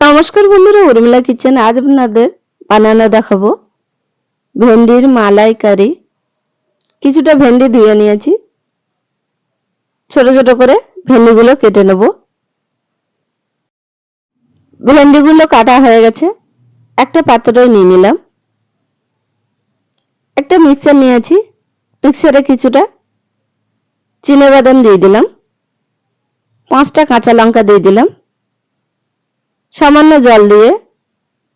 নমস্কার বন্ধুরা, উর্মিলা কিচেন আজ আপনাদের বানানো দেখাবো ভেন্ডির মালাই কারি কিছুটা ভেন্ডি ধুয়ে নিয়েছি। ছোট ছোট করে ভেন্ডিগুলো কেটে নেব। ভেন্ডিগুলো কাটা হয়ে গেছে। একটা পাত্রে নিয়ে নিলাম। একটা মিক্সার নিয়েছি। মিক্সারে কিছুটা চিনে বাদাম দিয়ে দিলাম। পাঁচটা কাঁচা লঙ্কা দিয়ে দিলাম। সামান্য জল দিয়ে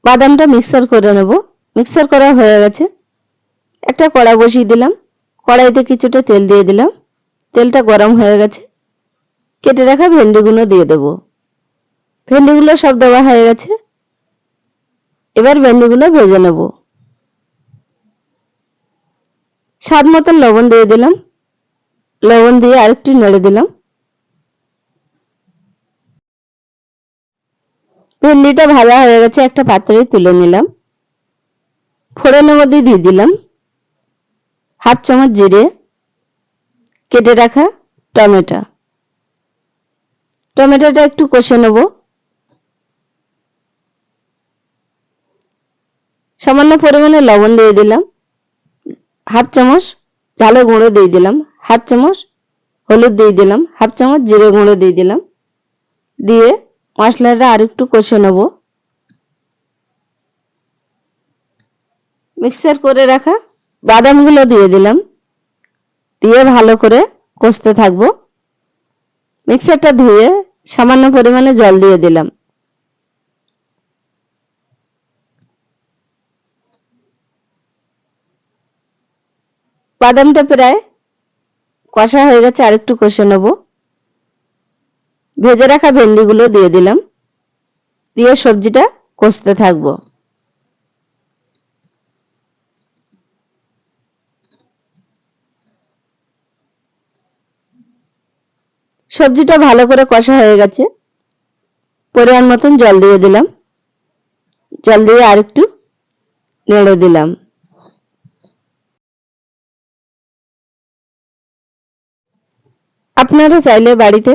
বাদামটা মিক্সার করে নেব। মিক্সার করা হয়ে গেছে। একটা কড়া বসিয়ে দিলাম। কড়াইতে কিছুটা তেল দিয়ে দিলাম। তেলটা গরম হয়ে গেছে। কেটে রাখা ভেন্ডিগুলো দিয়ে দেব। ভেন্ডিগুলো সব দেওয়া হয়ে গেছে। এবার ভেন্ডিগুলো ভেজে নেব। স্বাদ মতন লবণ দিয়ে দিলাম। লবণ দিয়ে আরেকটু নেড়ে দিলাম। ভেন্ডিটা ভাজা হয়ে গেছে, একটা পাত্রে তুলে নিলাম। ফোড়নের মধ্যে দিয়ে দিলাম হাফ চামচ জিরে, কেটে রাখা টমেটো। টমেটোটা একটু কষে নেব। সামান্য পরিমাণে লবণ দিয়ে দিলাম। হাফ চামচ ঝালে গুঁড়ো দিয়ে দিলাম। হাফ চামচ হলুদ দিয়ে দিলাম। হাফ চামচ জিরে গুঁড়ো দিয়ে দিলাম। দিয়ে মশলাটা আর একটু কষে নেব। মিক্সার করে রাখা বাদামগুলো দিয়ে দিলাম। দিয়ে ভালো করে কষতে থাকব। মিক্সারটা ধুয়ে সামান্য পরিমাণে জল দিয়ে দিলাম। বাদামটা প্রায় কষা হয়ে গেছে আরেকটু কষে নেব। ভেজে রাখা ভেন্ডিগুলো দিয়ে দিলাম। দিয়ে সবজিটা কষতে থাকব। সবজিটা ভালো করে কষা হয়ে গেছে। পরিমাণ মতন জল দিয়ে দিলাম। জল দিয়ে আরেকটু নেড়ে দিলাম। আপনারা চাইলে বাড়িতে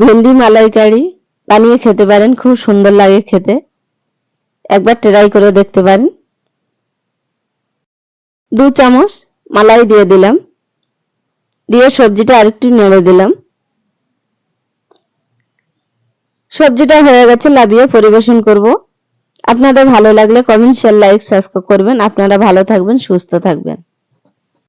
ভেন্ডি মালাইকারি বানিয়ে খেতে পারেন, খুব সুন্দর লাগে খেতে। একবার ট্রাই করে দেখতে পারেন। দু চামচ মালাই দিয়ে দিলাম। দিয়ে সবজিটা আরেকটু নেড়ে দিলাম। সবজিটা হয়ে গেছে, লাভিয়ে পরিবেশন করব। আপনাদের ভালো লাগলে কমেন্ট শেয়ার লাইক সাবস্ক্রাইব করবেন। আপনারা ভালো থাকবেন, সুস্থ থাকবেন।